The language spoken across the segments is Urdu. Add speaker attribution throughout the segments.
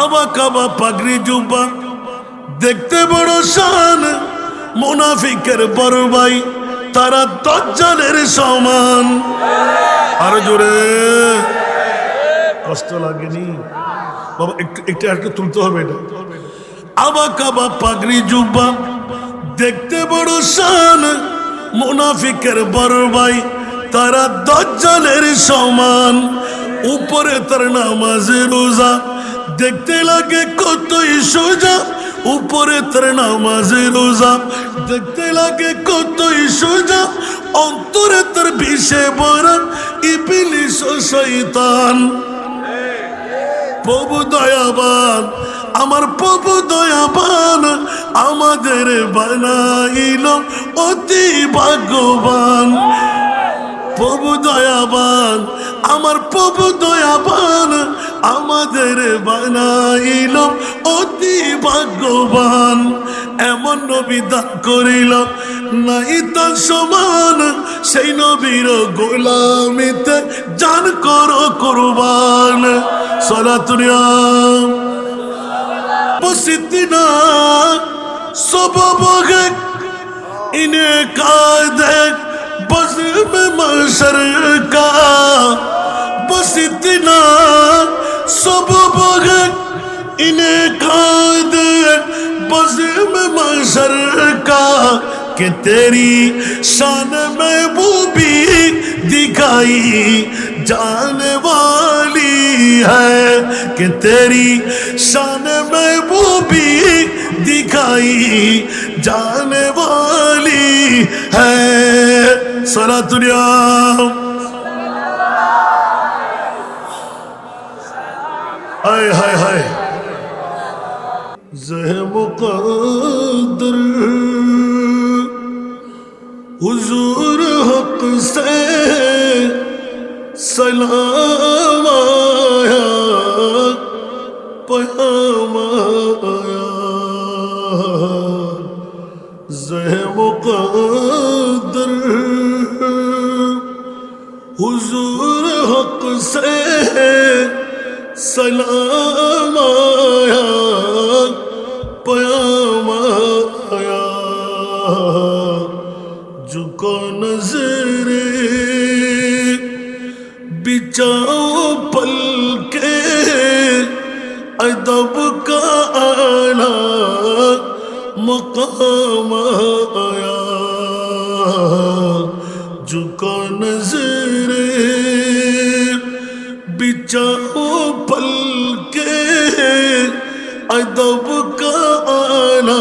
Speaker 1: আবা কাবা পাগড়ি জুব্বা। দেখতে বড় শান, মুনাফিকের বড় ভাই তারা দজ্জালের সমান। আরও জোরে। কষ্ট লাগেনি। বাবা, একটু একটু একটু তুলতে হবে এটা। আবা কাবা পাগড়ি জুব্বা, দেখতে বড় শান, মুনাফিকের বড় ভাই তারা দজ্জালের সমান। উপরে তার নামাজে রোজা দেখতে লাগে কতই সোজা, উপরে তার নামাজে রোজা। দেখতে লাগে কতই সোজা, অন্তরে তার বিষে ইবিলিশ ও শয়তান। প্রভু দয়াবান, আমার প্রভু দয়াবান, আমাদের বানাইল অতি ভাগ্যবান। প্রভু দয়াবান আমার প্রভু দয়াবান আমাদের বানাইল, অতি ভাগ্যবান। এমন নবী দান করিল, নাই তার সমান, সেই নবীর গোলামিতে জান কর কোরবান। সলাতুরিয়াম প্রসিদ্ধিনা সব ইনে কায় দেখ। انہیں قائد بزم محشر کا کہ تیری شان محبوبی دکھائی جانے والی ہے۔ کہ تیری شان محبوبی دکھائی جانے والی ہے۔ سنا دنیا۔ ہائے ہائے ہائے۔ مقدر حضور حق سے سلام آیا پیام آیا۔ زہ مقدر حضور حق سے سلام آیا۔ ادب کا آنا مقام آیا۔ جھکو نظر بچاؤ پل کے ادب کا آنا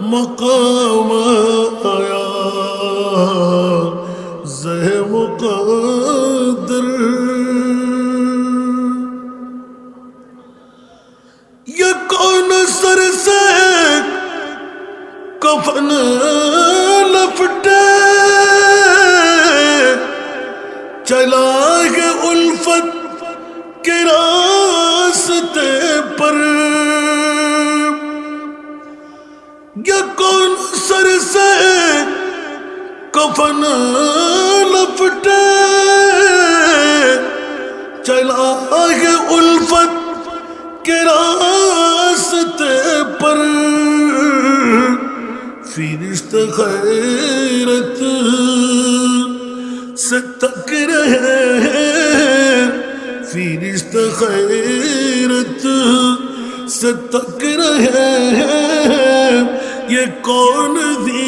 Speaker 1: مقام آیا۔ زہ مقدر کفن لپٹے۔ چلا ہے الفت کے راستے پر۔ یہ کون سر سے کفن لپٹے۔ چلا ہے الفت فينشته غيرك ستكره فينشته غيرك ستكره یہ کون دی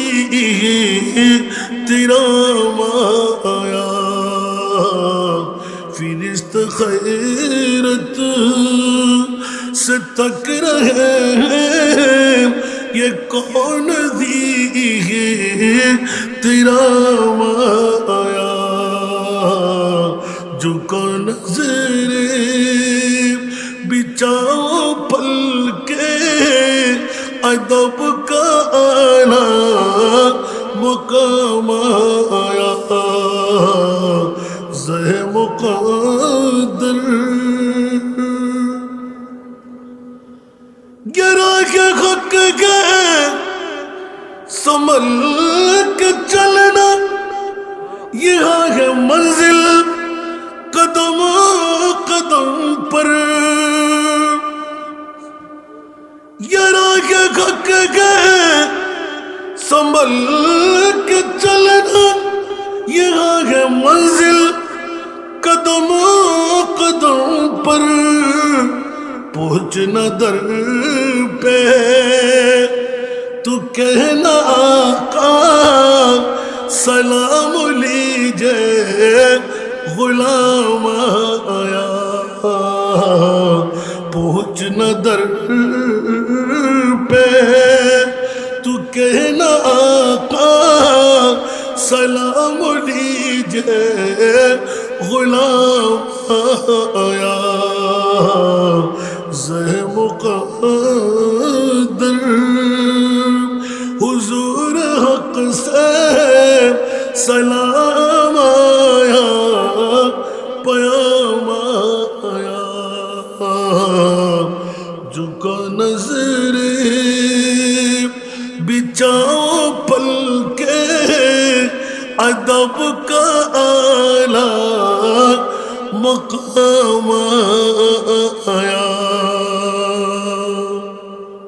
Speaker 1: تیرا مایا فرشت خیرت سے تک رہے یہ کون دی تیرا مایا؟ جو کو نظر بچاؤ پل کے ادب کا آنا مقام آیا۔ زہ مقدر کے حق کے سنبھل کے چلنا۔ یہاں ہے منزل قدم قدم پر۔ کے حق کے سنبھل کے چلنا۔ یہاں ہے منزل قدم قدم پر۔ پہنچنا در پہ تو کہنا آقا، سلام لیجے غلام آیا۔ پہنچنا در پہ، تو کہنا آقا، سلام لیجے غلام آیا۔ زہ مقدر سلام آیا پیام آیا۔ جھکا نظر بچاؤ پل کے ادب کا آلہ مقام آیا۔